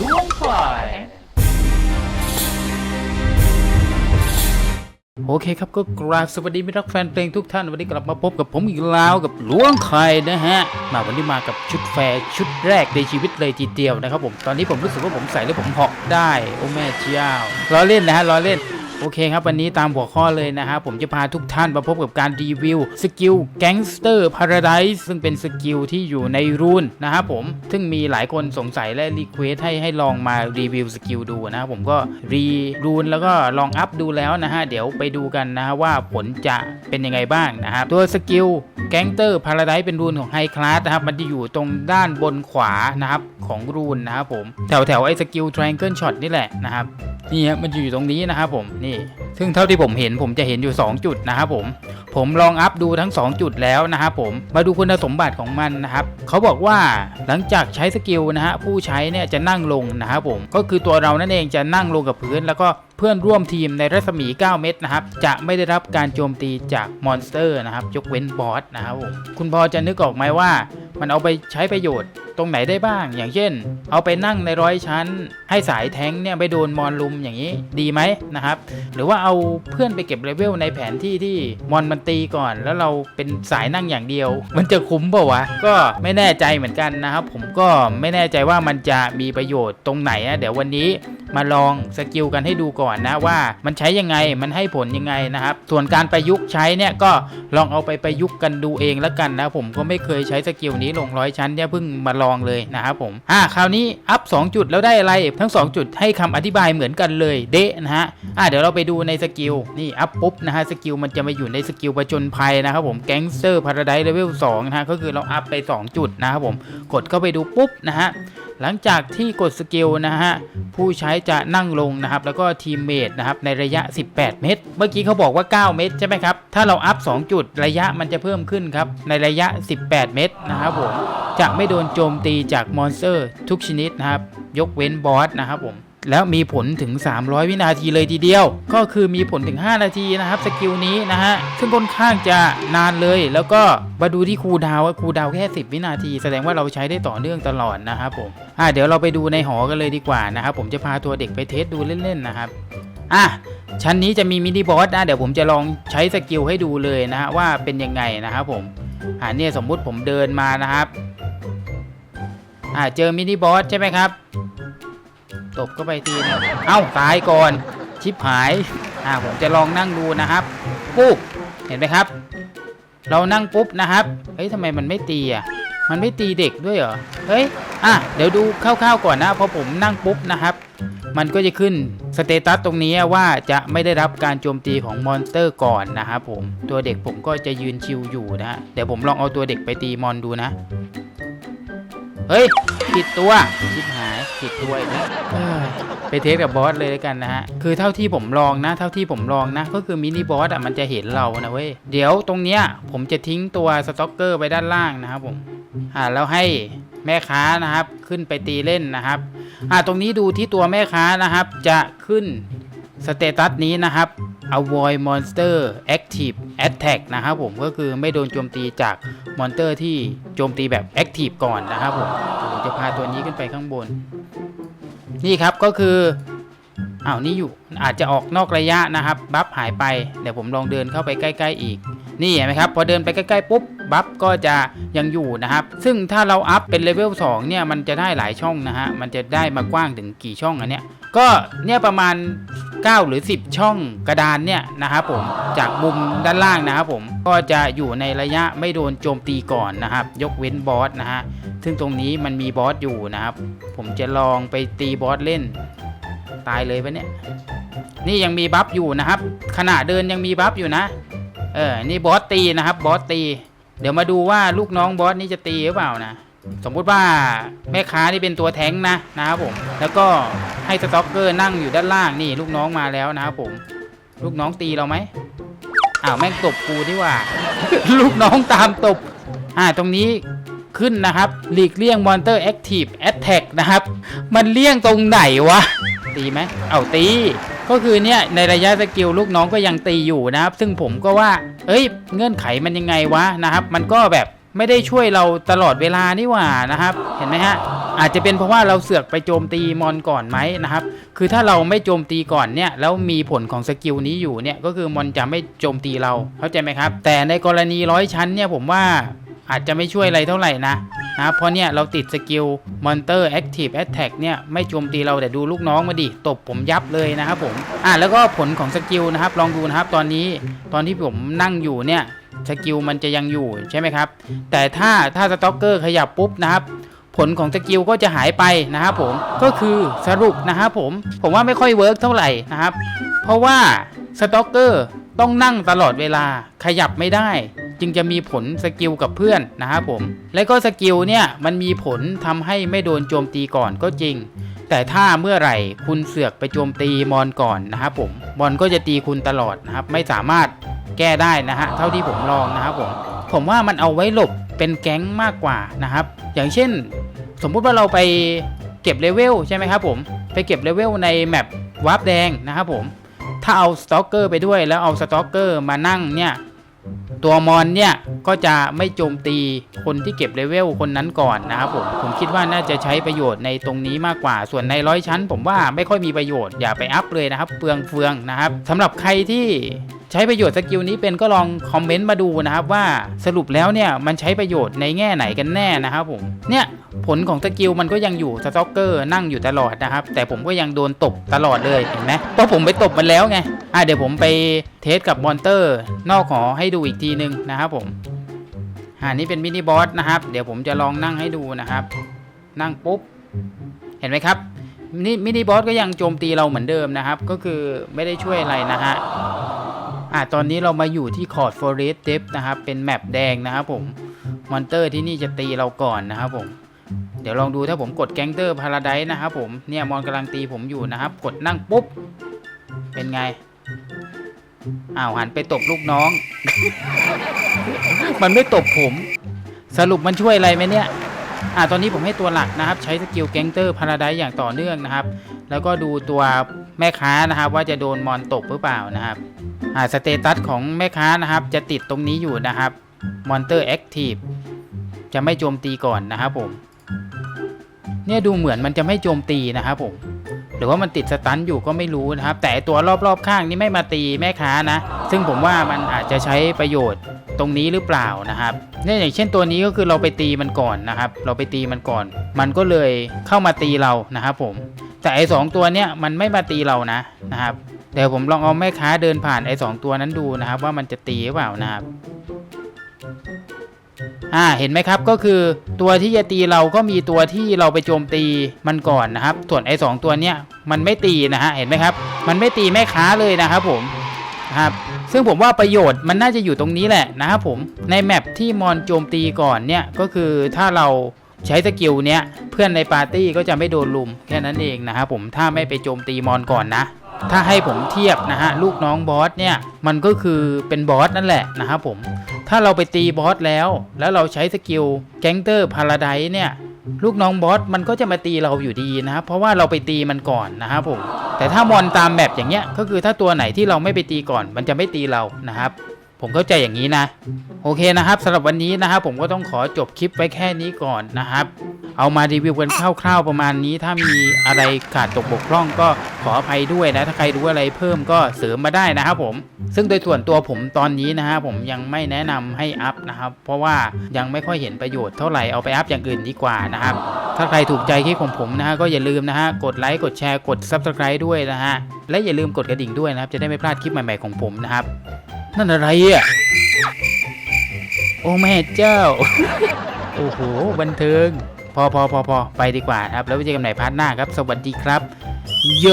ล้วงควาย โอเคครับก็กราบสวัสดีมิตรรักแฟนเพลงทุกท่าน วันนี้กลับมาพบกับผมอีกแล้วกับล้วงไข่นะฮะ มาวันนี้มากับชุดแฟร์ชุดแรกในชีวิตเลยทีเดียวนะครับผม ตอนนี้ผมรู้สึกว่าผมใส่แล้วผมเหาะได้ โอ้แม่เจ้าล้อเล่นนะฮะล้อเล่น โอเคครับวันนี้ตามหัวข้อเลยนะฮะผมจะพาทุกท่านมาพบกับการรีวิวสกิล Gangster Paradise ซึ่งเป็นสกิลที่อยู่ในรูนนะครับผมซึ่งมีหลายคนสงสัยและรีเควสให้ให้ลองมารีวิวสกิลดูนะครับผมก็รีรูนแล้วก็ลองอัพดูแล้วนะฮะเดี๋ยวไปดูกันนะฮะว่าผลจะเป็นยังไงบ้างนะครับตัวสกิล Gangster Paradise เป็นรูนของไฮคลาสนะครับมันจะอยู่ตรงด้านบนขวานะครับของรูนนะครับผมแถวแถวไอ้สกิล Triangle Shot นี่แหละนะครับนี่ฮะมันอยู่ตรงนี้นะครับผมนี่ซึ่งเท่าที่ผมเห็นผมจะเห็นอยู่ 2 จุดนะครับผม ผมลองอัพดูทั้ง 2 จุดแล้วนะครับผมมาดูคุณสมบัติของมันนะครับเขาบอกว่าหลังจากใช้สกิลนะฮะผู้ใช้เนี่ยจะนั่งลงนะครับผมก็คือตัวเรานั่นเองจะนั่งลงกับพื้น แล้วก็เพื่อนร่วมทีมในรัศมี 9 เมตรนะครับจะไม่ได้รับการโจมตีจากมอนสเตอร์นะครับยกเว้นบอสนะครับผมคุณพอจะนึกออกไหมว่า มันเอาไปใช้ประโยชน์ตรงไหนได้บ้าง อย่างเช่น เอาไปนั่งในร้อยชั้น ให้สายแท้งเนี่ยไปโดนมอนลุมอย่างนี้ดีไหมนะครับ หรือว่าเอาเพื่อนไปเก็บเลเวลในแผนที่ที่มอนมันตีก่อน แล้วเราเป็นสายนั่งอย่างเดียว มันจะคุ้มเปล่าวะ ก็ไม่แน่ใจเหมือนกันนะครับ ผมก็ไม่แน่ใจว่ามันจะมีประโยชน์ตรงไหนนะเดี๋ยววันนี้มาลองสกิลกันให้ดูก่อนนะว่ามันใช้ยังไงมันให้ผลยังไงนะครับ ส่วนการประยุกต์ใช้เนี่ยก็ลองเอาไปประยุกต์กันดูเองแล้วกันนะผมก็ไม่เคยใช้สกิลนี้ลงร้อยชั้นเนี่ยเพิ่งมาลองเลยนะครับผมอ่าคราวนี้อัพ2จุดแล้วได้อะไรทั้ง 2 จุดให้คำอธิบายเหมือนกันเลยเดะนะฮะอ่าเดี๋ยวเราไปดูในสกิลนี่อัพปุ๊บนะฮะสกิลมันจะมาอยู่ในสกิลประจนภัยนะครับผมแก๊งเซอร์พาราไดเลเวล2นะฮะก็คือเราอัพไป 2 จุดนะครับผมกดเข้าไปดูปุ๊บนะฮะหลังจากที่กดสกิลนะฮะผู้ใช้จะนั่งลงนะครับ แล้วก็ทีมเมทนะครับในระยะ 18 เมตร เมื่อกี้เขาบอกว่า 9 เมตรใช่ไหมครับ ถ้าเราอัพ 2 จุดระยะมันจะเพิ่มขึ้นครับ ในระยะ 18 เมตรนะครับผมจะไม่โดนโจมตีจากมอนสเตอร์ทุกชนิดนะครับ ยกเว้นบอสนะครับผม แล้วมีผลถึง 300 วินาทีเลยทีเดียว ก็คือมีผลถึง 5 นาทีนะครับสกิลนี้นะฮะซึ่งค่อนข้างจะนานเลย แล้วก็มาดูที่คูดาวน์ว่าคูดาวแค่ 10 วินาที แสดงว่าเราใช้ได้ต่อเนื่องตลอดนะครับผมอะเดี๋ยวเราไปดูในหอกันเลยดีกว่านะครับผมจะพาตัวเด็กไปเทสดูเล่นๆนะครับอะชั้นนี้จะมีมินิบอสนะเดี๋ยวผมจะลองใช้สกิลให้ดูเลยนะฮะว่าเป็นยังไงนะครับผมอ่าเนี่ยสมมุติผมเดินมานะครับอ่าเจอมินิบอสใช่ไหมครับ ตบเข้าไปทีนึงเอ้าตายก่อน ชิบหาย อ่าผมจะลองนั่งดูนะครับปุ๊บเห็นไหมครับ เรานั่งปุ๊บนะครับเฮ้ยทำไมมันไม่ตีอะมันไม่ตีเด็กด้วยเหรอเฮ้ยอะเดี๋ยวดูคร่าวๆก่อนนะพอผมนั่งปุ๊บนะครับมันก็จะขึ้นสเตตัสตรงนี้ว่าจะไม่ได้รับการโจมตีของมอนสเตอร์ก่อนนะครับผมตัวเด็กผมก็จะยืนชิวอยู่นะเดี๋ยวผมลองเอาตัวเด็กไปตีมอนดูนะ เฮ้ยผิดตัวชิบหายผิดตัวอีกแล้วเอ้ยไปเทสกับบอสเลยแล้วกันนะฮะ คือเท่าที่ผมลองนะ เท่าที่ผมลองนะ ก็คือมินิบอสอะมันจะเห็นเรานะเว้ย เดี๋ยวตรงเนี้ยผมจะทิ้งตัวสต็อกเกอร์ไปด้านล่างนะครับผม อ่าแล้วให้แม่ค้านะครับ ขึ้นไปตีเล่นนะครับ อ่าตรงนี้ดูที่ตัวแม่ค้านะครับ จะขึ้นสเตตัสนี้นะครับ avoid monster active attack นะครับผมก็คือไม่โดนโจมตีจากมอนเตอร์ที่โจมตีแบบ active ก่อนนะครับผมผมจะพาตัวนี้ขึ้นไปข้างบน นี่ครับก็คืออ้าวนี่อยู่อาจจะออกนอกระยะนะครับบัฟหายไปเดี๋ยวผมลองเดินเข้าไปใกล้ ๆ อีก นี่เห็นไหมครับ พอเดินไปใกล้ๆปุ๊บบัฟก็จะยังอยู่นะครับ ซึ่งถ้าเราอัพเป็นเลเวล2เนี่ยมันจะได้หลายช่องนะฮะมันจะได้มากว้างถึงกี่ช่องอันเนี้ย ก็เนี่ยประมาณ 9 หรือ 10 ช่องกระดานเนี่ยนะครับผมจากมุมด้านล่างนะครับผมก็จะอยู่ในระยะไม่โดนโจมตีก่อนนะครับ ยกเว้นบอสนะฮะซึ่งตรงนี้มันมีบอสอยู่นะครับ ผมจะลองไปตีบอสเล่น ตายเลยปะเนี่ยนี่ยังมีบัฟอยู่นะครับ ขณะเดินยังมีบัฟอยู่นะเออนี่บอสตีนะครับบอสตี เดี๋ยวมาดูว่าลูกน้องบอสนี่จะตีหรือเปล่านะ สมมุติว่าแม่ค้านี่เป็นตัวแท้งนะนะครับผม แล้วก็ให้สต็อกเกอร์นั่งอยู่ด้านล่างนี่ลูกน้องมาแล้วนะครับผม ลูกน้องตีเราไหมอ้าวแม่งตบกูที่ว่า ลูกน้องตามตบ อ่าตรงนี้ขึ้นนะครับ หลีกเลี่ยงมอนเตอร์แอคทีฟแอตแทกนะครับ มันเลี่ยงตรงไหนวะ ตีไหมเอาตี ก็คือเนี่ย ในระยะสกิลลูกน้องก็ยังตีอยู่นะครับ ซึ่งผมก็ว่า เอ้ย เงื่อนไขมันยังไงวะนะครับ มันก็แบบ ไม่ได้ช่วยเราตลอดเวลานี่หว่านะครับ เห็นไหมฮะอาจจะเป็นเพราะว่าเราเสือกไปโจมตีมอนก่อนไหมนะครับ คือถ้าเราไม่โจมตีก่อนเนี่ยแล้วมีผลของสกิลนี้อยู่เนี่ยก็คือมอนจะไม่โจมตีเราเข้าใจไหมครับ แต่ในกรณีร้อยชั้นเนี่ยผมว่าอาจจะไม่ช่วยอะไรเท่าไหร่นะนะเพราะเนี่ยเราติดสกิลมอนเตอร์แอคทีฟแอตแทกเนี่ยไม่โจมตีเราแต่ดูลูกน้องมาดิตบผมยับเลยนะครับผมอะแล้วก็ผลของสกิลนะครับลองดูนะครับตอนนี้ตอนที่ผมนั่งอยู่เนี่ย สกิลมันจะยังอยู่ใช่ไหมครับ แต่ถ้าถ้าสต็อกเกอร์ขยับปุ๊บนะครับผลของสกิลก็จะหายไปนะครับผมก็คือสรุปนะครับผมผมว่าไม่ค่อยเวิร์กเท่าไหร่นะครับ เพราะว่าสต็อกเกอร์ต้องนั่งตลอดเวลาขยับไม่ได้ จึงจะมีผลสกิลกับเพื่อนนะครับผมและก็สกิลเนี่ยมันมีผลทำให้ไม่โดนโจมตีก่อนก็จริง แต่ถ้าเมื่อไหร่คุณเสือกไปโจมตีมอนก่อนนะครับผมมอนก็จะตีคุณตลอดนะครับไม่สามารถ แก้ได้นะฮะเท่าที่ผมลองนะครับผมผมว่ามันเอาไว้หลบเป็นแก๊งมากกว่านะครับ อย่างเช่น สมมุติว่าเราไปเก็บเลเวลใช่ไหมครับผมไปเก็บเลเวลในแมปวาร์ปแดงนะครับผมถ้าเอาสตอกเกอร์ไปด้วยแล้วเอาสตอกเกอร์มานั่งเนี่ยตัวมอนเนี่ยก็จะไม่โจมตีคนที่เก็บเลเวลคนนั้นก่อนนะครับผมผมคิดว่าน่าจะใช้ประโยชน์ในตรงนี้มากกว่า ส่วนในร้อยชั้น ผมว่าไม่ค่อยมีประโยชน์อย่าไปอัพเลยนะครับ เปลืองเฟืองนะครับสำหรับใครที่ ใช้ประโยชน์สกิลนี้เป็นก็ลองคอมเมนต์มาดูนะครับว่าสรุปแล้วเนี่ยมันใช้ประโยชน์ในแง่ไหนกันแน่นะครับผมเนี่ยผลของสกิลมันก็ยังอยู่สต็อกเกอร์นั่งอยู่ตลอดนะครับ แต่ผมก็ยังโดนตบตลอดเลยเห็นไหมเพราะผมไปตบมันแล้วไงอะเดี๋ยวผมไปเทสกับมอนเตอร์ นอกหอให้ดูอีกทีนึงนะครับผมอ่านี่เป็นมินิบอสนะครับ เดี๋ยวผมจะลองนั่งให้ดูนะครับ นั่งปุ๊บ เห็นไหมครับมินิมินิบอสก็ยังโจมตีเราเหมือนเดิมนะครับ ก็คือไม่ได้ช่วยอะไรนะฮะ อ่าตอนนี้เรามาอยู่ที่คอร์ดฟอเรสเดฟนะครับ เป็นแมปแดงนะครับผม มอนเตอร์ที่นี่จะตีเราก่อนนะครับผม เดี๋ยวลองดูถ้าผมกดแก๊งเตอร์พาราไดนะครับผม เนี่ยมอนกำลังตีผมอยู่นะครับ กดนั่งปุ๊บ เป็นไง อ้าวหันไปตบลูกน้อง มันไม่ตบผม สรุปมันช่วยอะไรไหมเนี่ยอ่าตอนนี้ผมให้ตัวหลักนะครับ ใช้สกิลแก๊งเตอร์พาราไดอย่างต่อเนื่องนะครับ แล้วก็ดูตัวแม่ค้านะครับ ว่าจะโดนมอนตบหรือเปล่านะครับ สเตตัสของแม่ค้านะครับ จะติดตรงนี้อยู่นะครับมอนเตอร์แอคทีฟจะไม่โจมตีก่อนนะครับผม เนี่ยดูเหมือนมันจะไม่โจมตีนะครับผม หรือว่ามันติดสตันอยู่ก็ไม่รู้นะครับ แต่ตัวรอบๆข้างนี่ไม่มาตีแม่ค้านะ ซึ่งผมว่ามันอาจจะใช้ประโยชน์ตรงนี้หรือเปล่านะครับเนี่ยอย่างเช่นตัวนี้ก็คือเราไปตีมันก่อนนะครับ เราไปตีมันก่อน มันก็เลยเข้ามาตีเรานะครับผม แต่ไอ้สองตัวเนี้ยมันไม่มาตีเรานะนะครับ เดี๋ยวผมลองเอาแม่ค้าเดินผ่านไอ้สองตัวนั้นดูนะครับ ว่ามันจะตีหรือเปล่านะครับอ่าเห็นไหมครับก็คือตัวที่จะตีเราก็มีตัวที่เราไปโจมตีมันก่อนนะครับ ส่วนไอ้สองตัวเนี้ยมันไม่ตีนะฮะเห็นไหมครับ มันไม่ตีแม่ค้าเลยนะครับผมนะครับซึ่งผมว่าประโยชน์มันน่าจะอยู่ตรงนี้แหละนะครับผมในแมปที่มอนโจมตีก่อนเนี่ยก็คือถ้าเราใช้สกิลเนี้ยเพื่อนในปาร์ตี้ก็จะไม่โดนลุมแค่นั้นเองนะครับผมถ้าไม่ไปโจมตีมอนก่อนนะ ถ้าให้ผมเทียบนะฮะลูกน้องบอสเนี่ยมันก็คือเป็นบอสนั่นแหละนะครับผม ถ้าเราไปตีบอสแล้ว แล้วเราใช้สกิลแก๊งเตอร์พาราไดเนี่ยลูกน้องบอสมันก็จะมาตีเราอยู่ดีนะครับเพราะว่าเราไปตีมันก่อนนะครับผมแต่ถ้ามอนตามแบบอย่างเงี้ยก็คือถ้าตัวไหนที่เราไม่ไปตีก่อน มันจะไม่ตีเรานะครับ ผมเข้าใจอย่างนี้นะ โอเคนะครับสำหรับวันนี้นะครับผมก็ต้องขอจบคลิปไว้แค่นี้ก่อนนะครับ เอามารีวิวกันคร่าวๆประมาณนี้ ถ้ามีอะไรขาดตกบกพร่องก็ขออภัยด้วยนะ ถ้าใครรู้อะไรเพิ่มก็เสริมมาได้นะครับผม ซึ่งโดยส่วนตัวผมตอนนี้นะฮะผมยังไม่แนะนำให้อัพนะครับ เพราะว่ายังไม่ค่อยเห็นประโยชน์เท่าไหร่เอาไปอัพอย่างอื่นดีกว่านะครับ ถ้าใครถูกใจคลิปของผมนะฮะก็อย่าลืมนะฮะกดไลค์กดแชร์กด Subscribe ด้วยนะฮะและอย่าลืมกดกระดิ่งด้วยนะครับจะได้ไม่พลาดคลิปใหม่ๆของผมนะครับ นั่นอะไรอะ โอ้แม่เจ้า โอ้โห บันเทิง พอพอพอพอไปดีกว่าครับ แล้วไปเจอกันใหม่พาร์ทหน้าครับ สวัสดีครับ โย